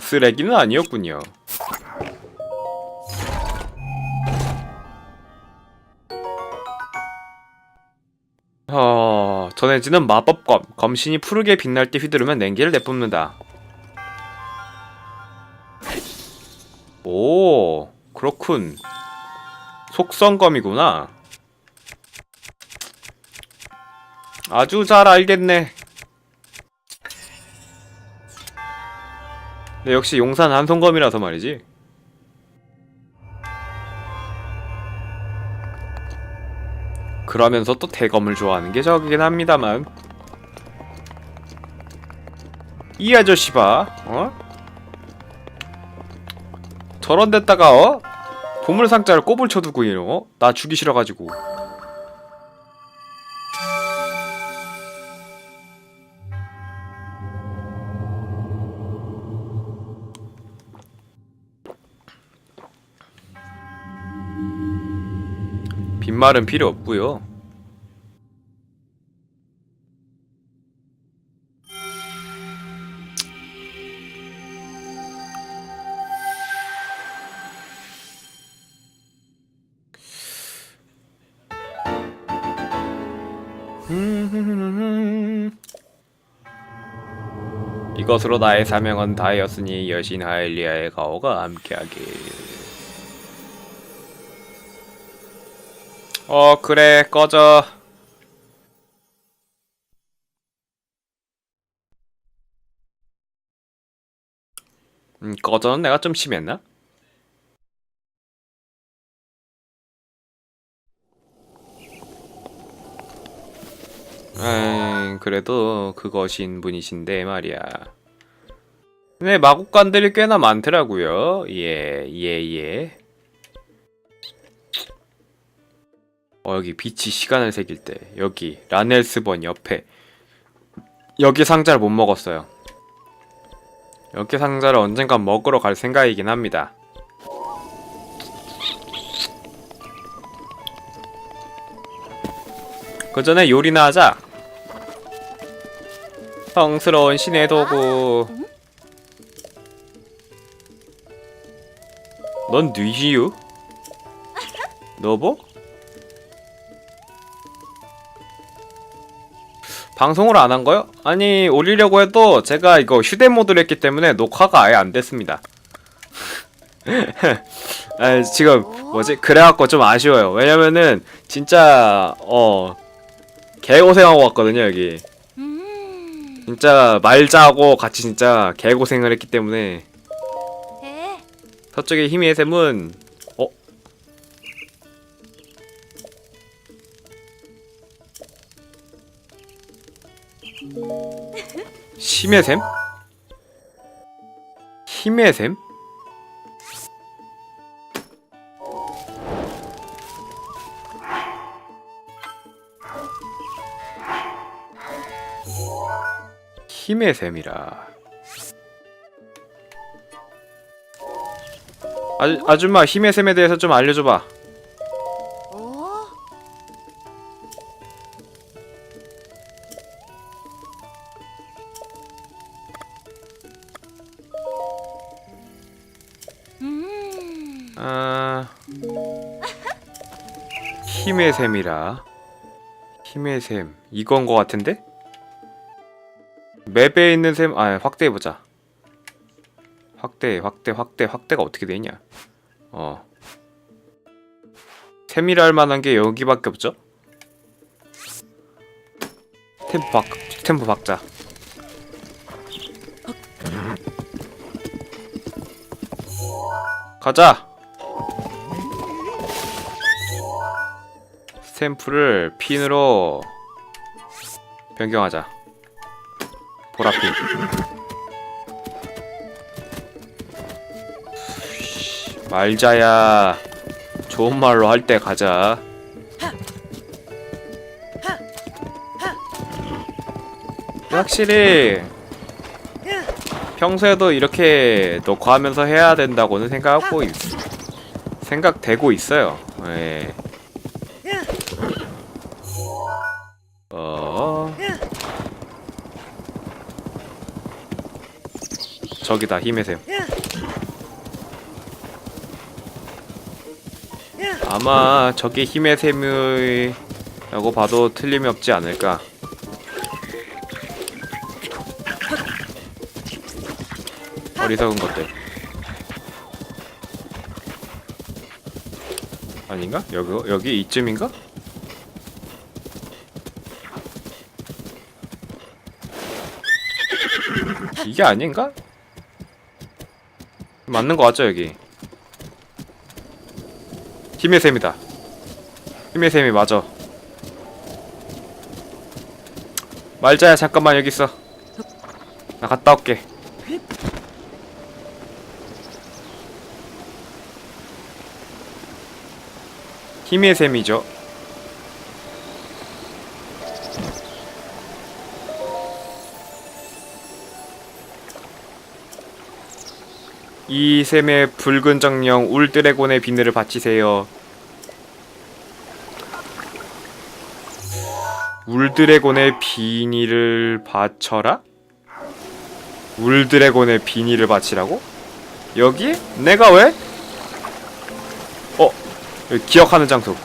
쓰레기는 아니었군요. 어, 전해지는 마법검. 검신이 푸르게 빛날 때 휘두르면 냉기를 내뿜는다. 오, 그렇군. 속성검이구나. 아주 잘 알겠네. 네, 역시 용산 한송검이라서 말이지. 그러면서 또 대검을 좋아하는 게 저기긴 합니다만. 이 아저씨 봐, 어? 저런 데다가, 어? 보물상자를 꼽을 쳐두고, 이러, 어? 나 주기 싫어가지고. 빈말은 필요 없고요. 이것으로 나의 사명은 다하였으니 여신 하일리아의 가오가 함께하길. 어 그래 꺼져. 음 꺼져는 내가 좀 심했나? 에이 그래도 그것인 분이신데 말이야. 네 마국간들이 꽤나 많더라고요. 예 예 예 어 여기 빛이 시간을 새길 때 여기 라넬스번 옆에. 여기 상자를 못 먹었어요. 여기 상자를 언젠간 먹으러 갈 생각이긴 합니다. 그 전에 요리나 하자. 성스러운 신의 도구. 넌 뉘히유? 너보? 방송을 안 한 거요? 아니 올리려고 해도 제가 이거 휴대 모드를 했기 때문에 녹화가 아예 안 됐습니다. 아, 지금 뭐지? 그래갖고 좀 아쉬워요. 왜냐면은 진짜 어 개고생하고 왔거든요 여기. 진짜 말자하고 같이 진짜 개고생을 했기 때문에 에? 서쪽의 힘의 샘은 어? 힘의 샘? 힘의 샘? 힘의 샘이라 아, 아줌마 힘의 샘에 대해서 좀 알려줘봐 아... 힘의 샘이라. 힘의 샘. 이건 거 같은데? 맵에 있는 샘.. 아 확대해보자. 확대 확대 확대 확대가 어떻게 되냐? 어. 샘이라 할 만한 게 여기밖에 없죠? 템포 박 템포 박자. 가자 스탬프를 핀으로 변경하자. 보라핀. 말자야. 좋은 말로 할 때 가자. 확실히 평소에도 이렇게 녹화하면서 해야 된다고는 생각하고 있, 생각되고 있어요. 예. 저기다 샘 아마 저게 힘의 샘이라고 봐도 틀림이 없지 않을까 어리석은 것들 아닌가? 여기 여기 이쯤인가? 이게 아닌가? 맞는 거 같죠 여기? 힘의 셈이다. 힘의 셈이 맞아. 말자야 잠깐만 여기 있어. 나 갔다 올게. 힘의 셈이죠. 이 셈의 붉은 정령 울드래곤의 비늘을 바치세요. 울드래곤의 비닐을 바쳐라? 울드래곤의 비닐을 바치라고? 여기? 내가 왜? 어, 기억하는 장소.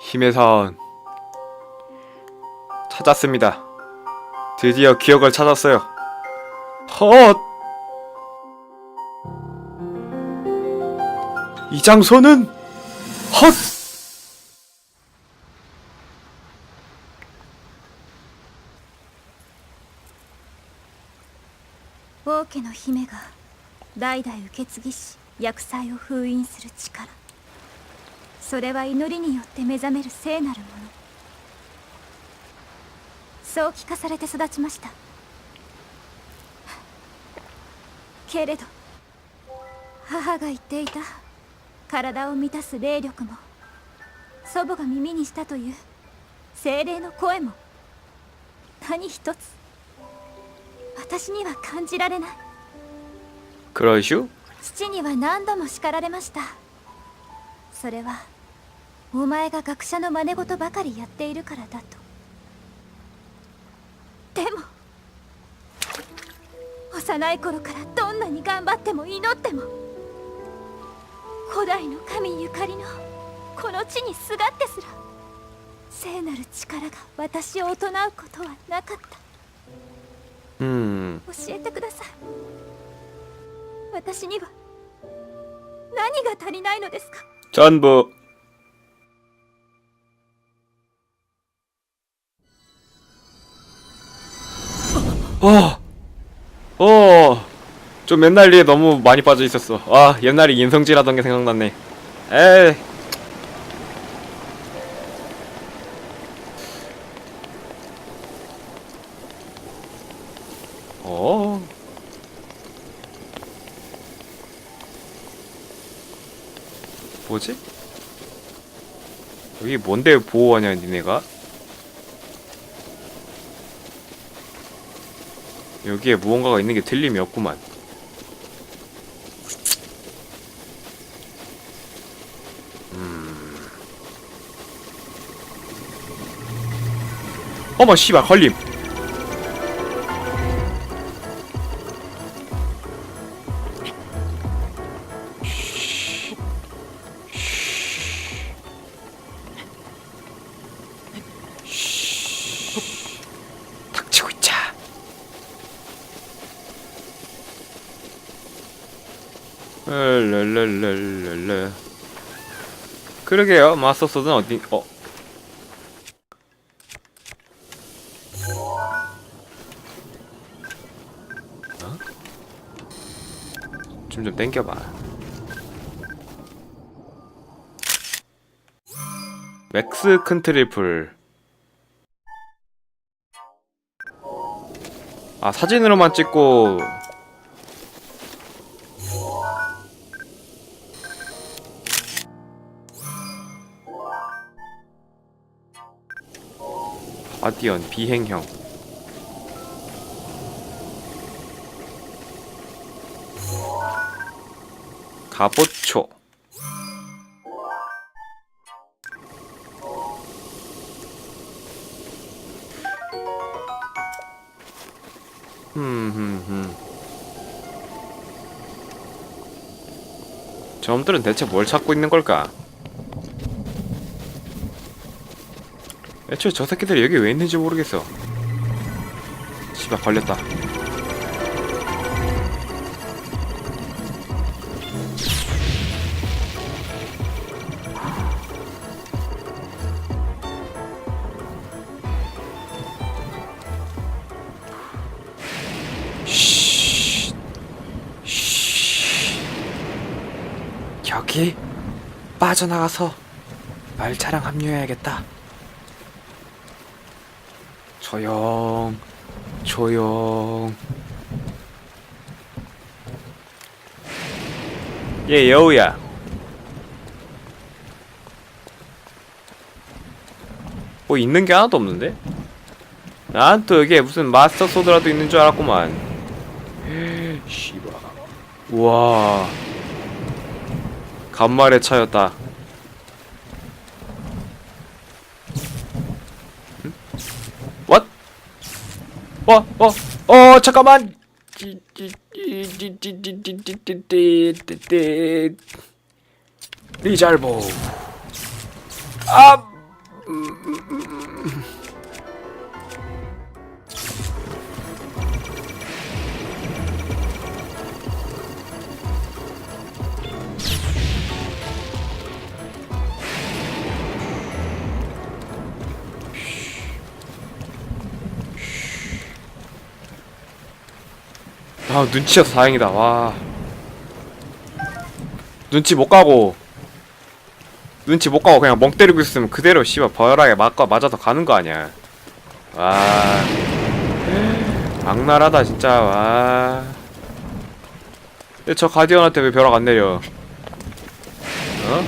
힘의 사원 찾았습니다. 드디어 기억을 찾았어요. 헛! 이 장소는 헛! 王家の姫が代々受け継ぎし 薬剤を封印する力。それは祈りによって目覚める聖なるもの。そう聞かされて育ちました。けれど母が言っていた。体を満たす霊力も祖母が耳にしたという精霊の声も何一つ私には感じられない。黒いシュ父には何度も叱られました。それはお前が学者の真似事ばかりやっているからだと。でも幼い頃からどんなに頑張っても祈っても古代の神ゆかりのこの地にすがってすら聖なる力が私を行うことはなかった。 음, 教えてください私には何が足りないのですか 전부. 어, 어, 좀 옛날 일에 너무 많이 빠져 있었어. 아, 옛날에 인성질하던 게 생각났네. 에이. 어. 뭐지? 여기 뭔데 보호하냐 니네가? 여기에 무언가가 있는 게 틀림이 없구만. 음. 어머 씨발 걸림. 그러게요. 마스터 소드는 어디? 어. 어? 좀좀 땡겨봐. 맥스 큰 트리플. 아 사진으로만 찍고 바디언? 비행형. 갑옷초. 저놈들은 대체 뭘 찾고 있는 걸까? 애초에 저 새끼들이 여기 왜 있는지 모르겠어 씨발 걸렸다. 여기 빠져나가서 말차랑 합류해야겠다. 조용, 조용. 예, 여우야. 뭐 있는 게 하나도 없는데? 난 또 여기에 무슨 마스터 소드라도 있는 줄 알았구만. 씨발. 우와. 간말의 차였다. 어, 어, 어, 잠깐만. 리잘보. 아, 아 눈치여서 다행이다. 와. 눈치 못 가고 눈치 못 가고 그냥 멍 때리고 있으면 그대로 씨발 버열하게 맞고 맞아서 가는 거 아니야. 와. 악랄하다 진짜. 와. 근데 저 가디언한테 왜 벼락 안 내려? 어?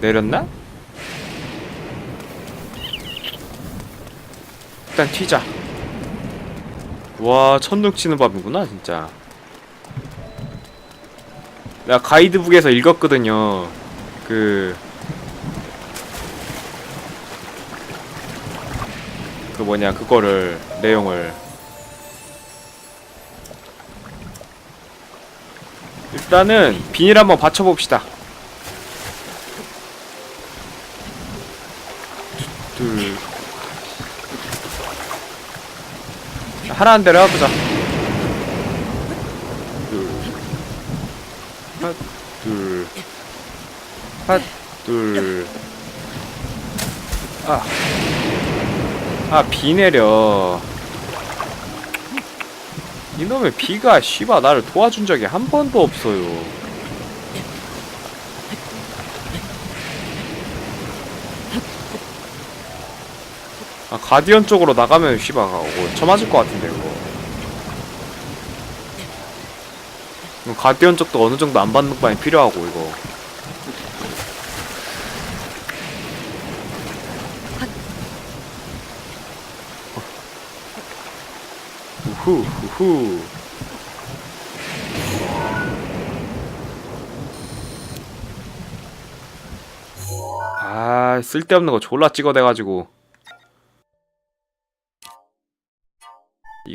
내렸나? 일단 튀자 와 천둥 치는 밤이구나 진짜. 내가 가이드북에서 읽었거든요. 그... 그 뭐냐 그거를 내용을. 일단은 비닐 한번 받쳐봅시다 둘 하라는 대로 해보자. 둘, 핫, 둘, 핫, 둘. 아, 아, 비 내려. 이놈의 비가 씨바 나를 도와준 적이 한 번도 없어요. 아 가디언 쪽으로 나가면 씨바 가고 쳐맞을 것 같은데 이거. 가디언 쪽도 어느 정도 안 받는 바에 필요하고 이거. 우후 우후. 아 쓸데없는 거 졸라 찍어대가지고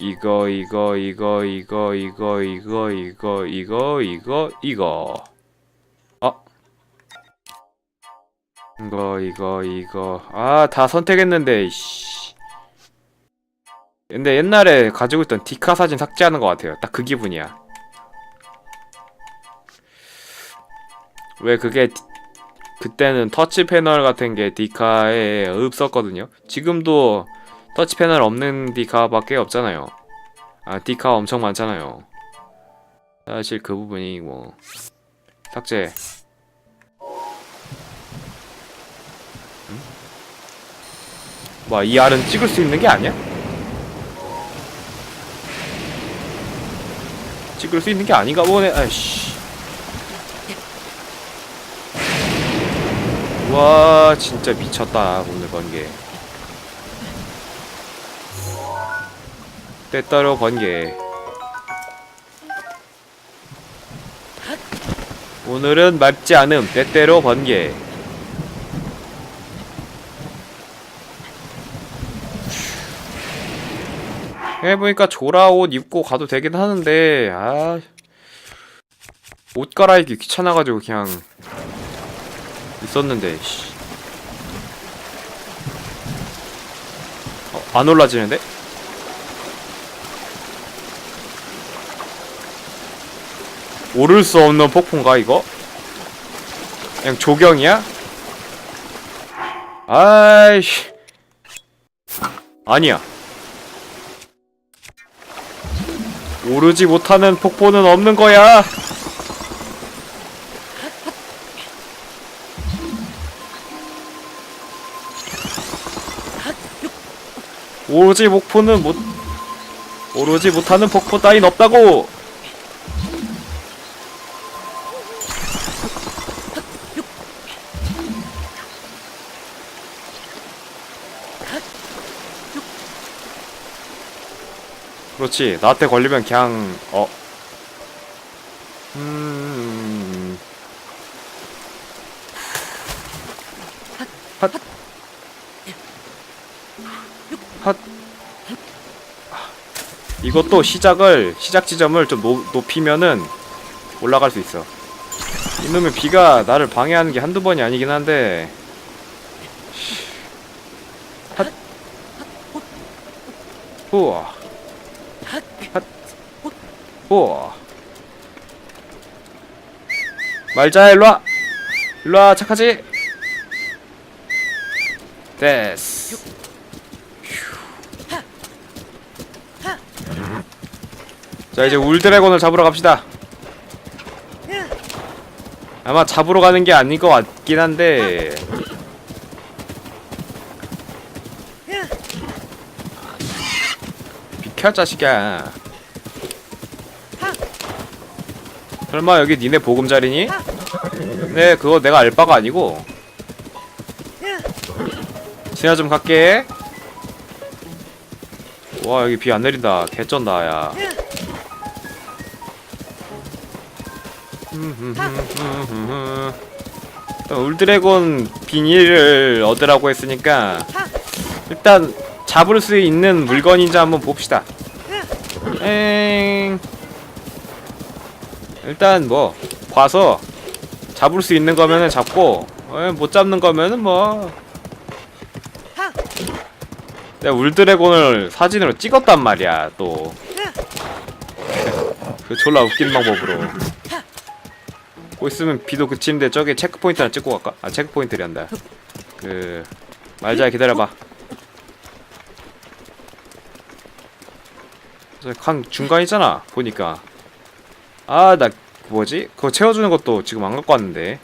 이거 이거 이거 이거 이거 이거 이거 이거 이거 이거. 어? 이거 이거 이거. 아 다 선택했는데 씨. 근데 옛날에 가지고 있던 디카 사진 삭제하는 것 같아요. 딱 그 기분이야. 왜 그게 디- 그때는 터치 패널 같은 게 디카에 없었거든요. 지금도 터치 패널 없는 디카밖에 없잖아요. 아, 디카 엄청 많잖아요. 사실 그 부분이 뭐 삭제. 음? 뭐이 알은 찍을 수 있는 게 아니야? 찍을 수 있는 게 아닌가 보네. 아이씨. 와 진짜 미쳤다 오늘 번개. 때따로 번개. 오늘은 맑지 않음 때때로 번개. 해보니까 조라 옷 입고 가도 되긴 하는데 아. 옷 갈아입기 귀찮아가지고 그냥 있었는데 씨. 어, 안 올라지는데? 오를 수 없는 폭포인가 이거? 그냥 조경이야? 아이씨 아니야 오르지 못하는 폭포는 없는 거야 오르지 목포는 못 오르지 못하는 폭포 따윈 없다고 그렇지 나한테 걸리면 그냥 어 음... 이것도 시작을 시작 지점을 좀 높, 높이면은 올라갈 수 있어. 이놈의 비가 나를 방해하는 게 한두 번이 아니긴 한데. 핫. 우와. 핫. 우와. 말자 일로와. 일로와 착하지. 됐어. 자 이제 울드래곤을 잡으러 갑시다 아마 잡으러 가는 게 아닌 것 같긴 한데 비켜 자식아 설마 여기 니네 보금자리니? 네 그거 내가 알 바가 아니고. 진화 좀 갈게. 와 여기 비 안 내린다. 개쩐다 야. 일단 울드래곤 비닐을 얻으라고 했으니까 일단 잡을 수 있는 물건인지 한번 봅시다. 엥 일단 뭐 봐서 잡을 수 있는 거면은 잡고 에, 못 잡는 거면은 뭐. 내가 울드래곤을 사진으로 찍었단 말이야 또. 그 졸라 웃긴 방법으로. 뭐 있으면 비도 그치는데 저기 체크포인트 하나 찍고 갈까? 아 체크포인트를 한다. 그 말자 기다려봐. 저강 중간이잖아 보니까 아 나 뭐지? 그거 채워주는 것도 지금 안 갖고 왔는데.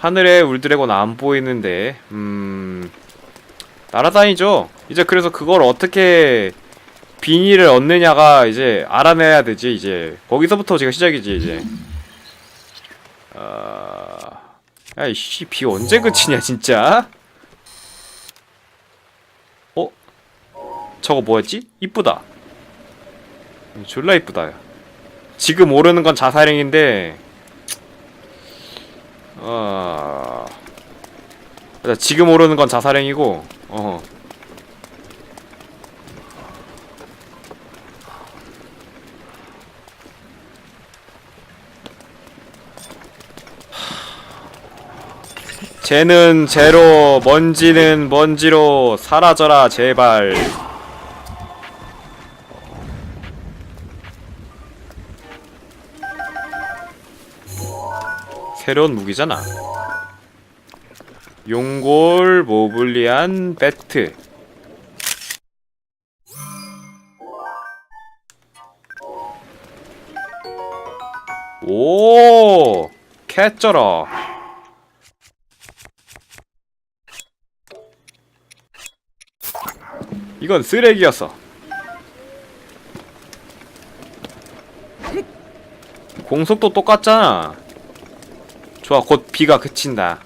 하늘에 울드래곤 안 보이는데. 음 날아다니죠. 이제 그래서 그걸 어떻게 비닐을 얻느냐가 이제 알아내야 되지 이제. 거기서부터 제가 시작이지 이제. 어... 야이씨 비 언제 그치냐 진짜? 어? 저거 뭐였지? 이쁘다. 졸라 이쁘다 지금 오르는 건 자사령인데 어... 지금 오르는 건 자사령이고 어. 쟤는 쟤로 먼지는 먼지로 사라져라 제발 새로운 무기잖아 용골 모블리안 배트 오 캐쩌라 이건 쓰레기였어. 공속도 똑같잖아. 좋아, 곧 비가 그친다.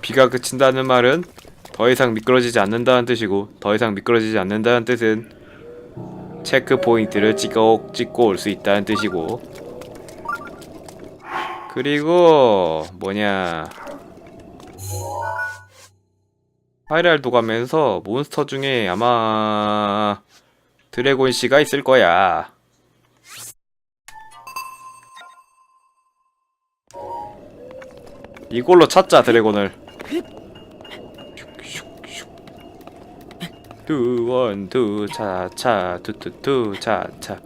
비가 그친다는 말은 더 이상 미끄러지지 않는다는 뜻이고 더 이상 미끄러지지 않는다는 뜻은 체크 포인트를 찍어 찍고 올 수 있다는 뜻이고 그리고 뭐냐 파이랄 도 가면서 몬스터 중에 아마 드래곤 씨가 있을 거야. 이걸로 찾자 드래곤을. 두원두 차차 두투투 차차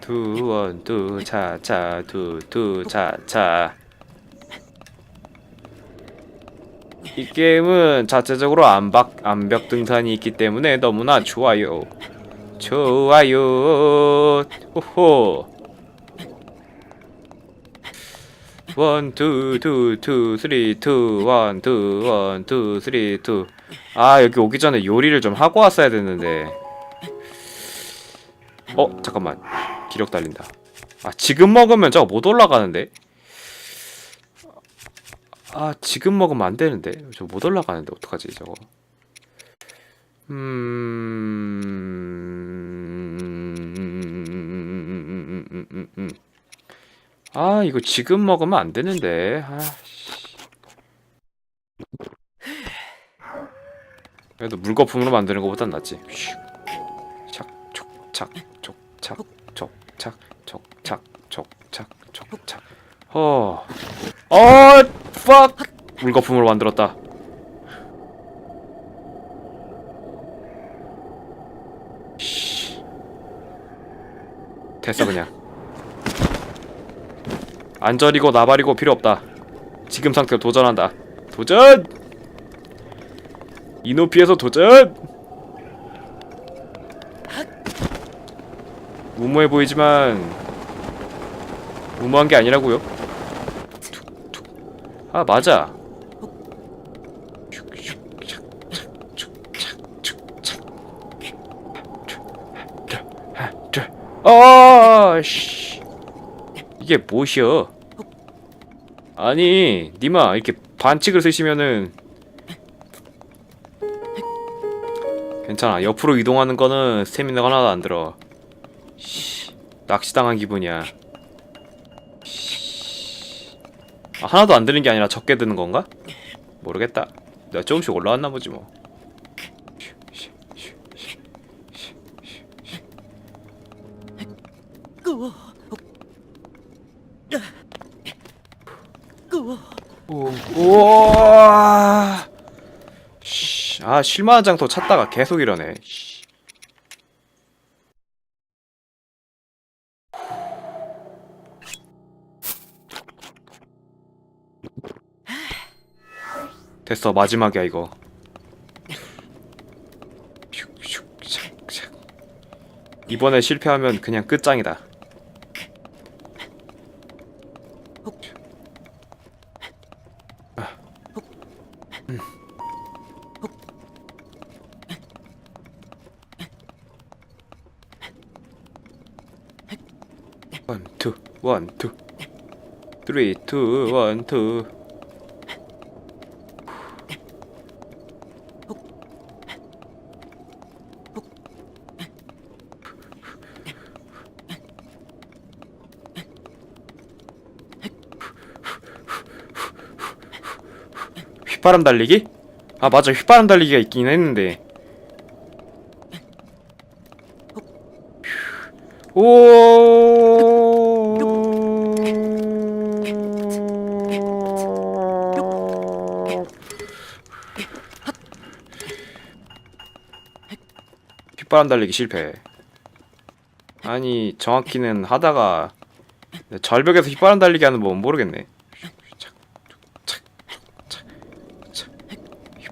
두원두 차차 두투 차차 이 게임은 자체적으로 암박, 암벽 등산이 있기 때문에 너무나 좋아요. 좋아요. 호호. 원, 투, 투, 투, 쓰리, 투, 원, 투, 원, 투, 쓰리, 투. 아, 여기 오기 전에 요리를 좀 하고 왔어야 됐는데. 어, 잠깐만. 기력 달린다. 아, 지금 먹으면 저거 못 올라가는데? 아 지금 먹으면 안 되는데 저 못 올라가는데 어떡하지 저거 음... 아 이거 지금 먹으면 안 되는데 아, 씨. 그래도 물거품으로 만드는 것보단 낫지 착, 촉착, 촉착, 촉착, 촉착, 촉착, 촉착 어... 어, fuck! 물거품으로 만들었다. 씨. 됐어 그냥. 안 저리고 나발이고 필요 없다. 지금 상태로 도전한다. 도전! 이 높이에서 도전! 무모해 보이지만 무모한 게 아니라고요. 아 맞아. 아, 씨. 이게 뭐시여? 아니, 니마 이렇게 반칙을 쓰시면은 괜찮아. 옆으로 이동하는 거는 스태미나가 하나도 안 들어. 씨, 낚시당한 기분이야. 아, 하나도 안 드는 게 아니라 적게 드는 건가? 모르겠다. 내가 조금씩 올라왔나 보지 뭐. 오, 우와. 씨, 아 실마한 장터 찾다가 계속 이러네. 씨. 됐어 마지막이야 이거. 이번에 실패하면 그냥 끝장이다. 쓰리, 투, 원, 투. 휘바람 달리기? 아 맞아 휘바람 달리기가 있긴 했는데 오 휘바람 달리기 실패 아니 정확히는 하다가 절벽에서 휘바람 달리기 하는 법은 모르겠네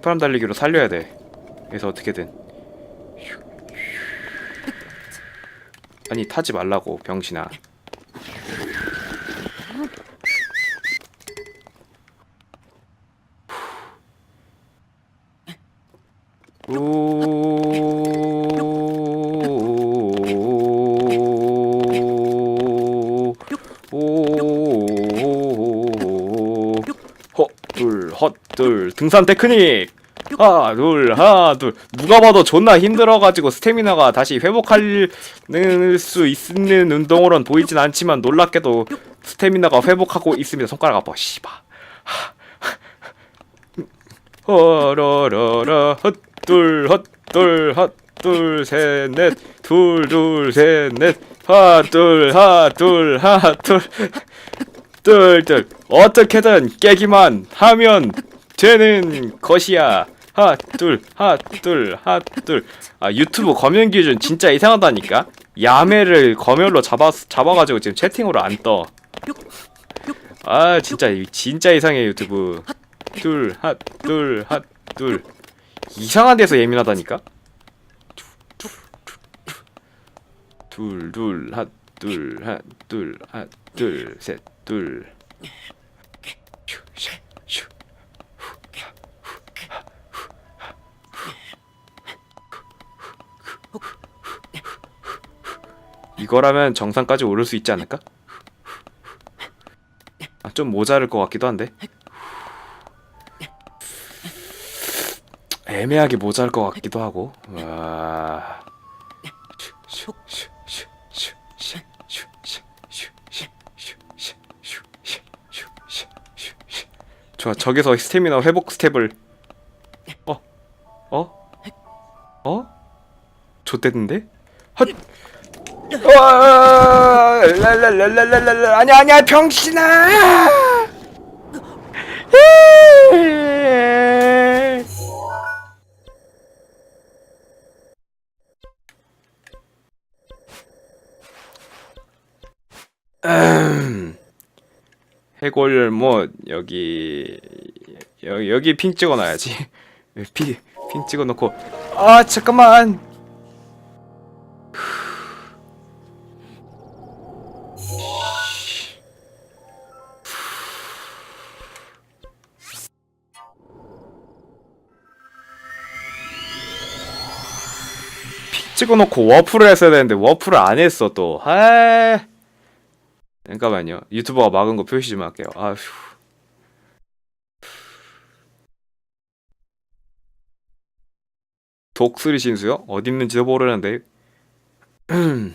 휘바람 달리기로 살려야 돼. 그래서 어떻게든. 아니 타지 말라고 병신아. 둘 등산 테크닉. 하나 둘 하나 둘. 누가 봐도 존나 힘들어가지고 스태미나가 다시 회복할 수 있는 운동으론 보이진 않지만 놀랍게도 스태미나가 회복하고 있습니다. 손가락 아파. 씨바 허러러러 헛둘 헛둘 헛둘 셋넷. 둘 둘 셋넷. 하둘 하둘 하둘. 둘둘. 어떻게든 깨기만 하면 되는 것이야. 하둘 하둘 하둘. 아 유튜브 검열 기준 진짜 이상하다니까? 야매를 검열로 잡아 잡아가지고 지금 채팅으로 안떠아 진짜 이- 진짜 이상해 유튜브. 둘핫둘핫둘. 이상한 데서 예민하다니까? 둘둘핫둘핫둘핫둘셋둘 이거라면 정상까지 오를 수 있지 않을까? 아, 좀 모자랄 것 같기도 한데. 애매하게 모자랄 것 같기도 하고. 와. 좋아, 저기서 스태미나 회복 스텝을 어? 어? 어? 좋댔는데? 헛! 와, 랄랄랄랄랄랄 아니야 아니야 병신아 음. 해골 뭐 여기 여기 여기 핑 찍어놔야지 핑, 핑 찍어놓고 아 잠깐만 찍어놓고 워프를 했어야 되는데 워프를 안 했어 또. 아. 잠깐만요. 유튜버가 막은 거 표시 좀 할게요. 아휴. 독수리 신수요? 어디 있는지도 모르는데.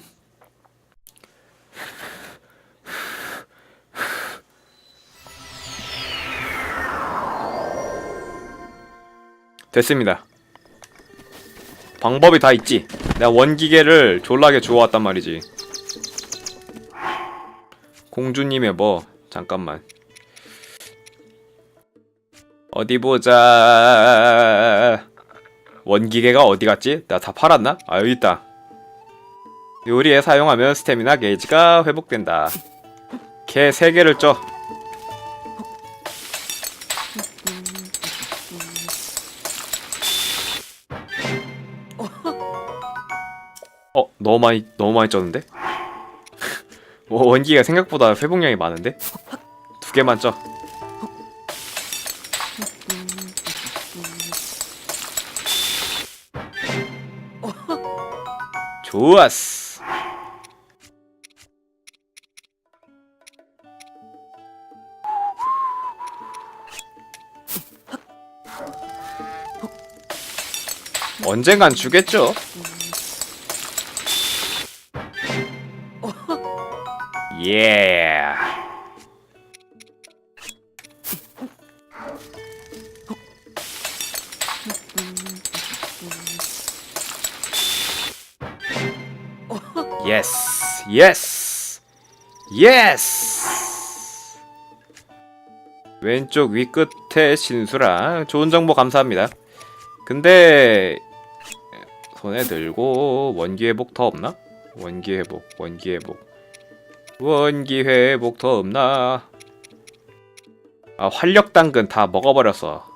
됐습니다. 방법이 다 있지. 내가 원기계를 졸라게 주워왔단 말이지. 공주님의 뭐 잠깐만. 어디 보자. 원기계가 어디 갔지? 나 다 팔았나? 아 여기 있다. 요리에 사용하면 스태미나 게이지가 회복된다. 개 3개를 쪄. 너무 많이 너무 많이 쪘는데? 뭐 원기가 생각보다 회복량이 많은데? 두 개만 쪄. 좋았어. 언젠간 주겠죠. 예. 예스. 예스. 예스. 왼쪽 위 끝에 신수라 좋은 정보 감사합니다. 근데 손에 들고 원기 회복 더 없나? 원기 회복, 원기 회복. 원기 회복 더 없나? 아 활력 당근 다 먹어버렸어.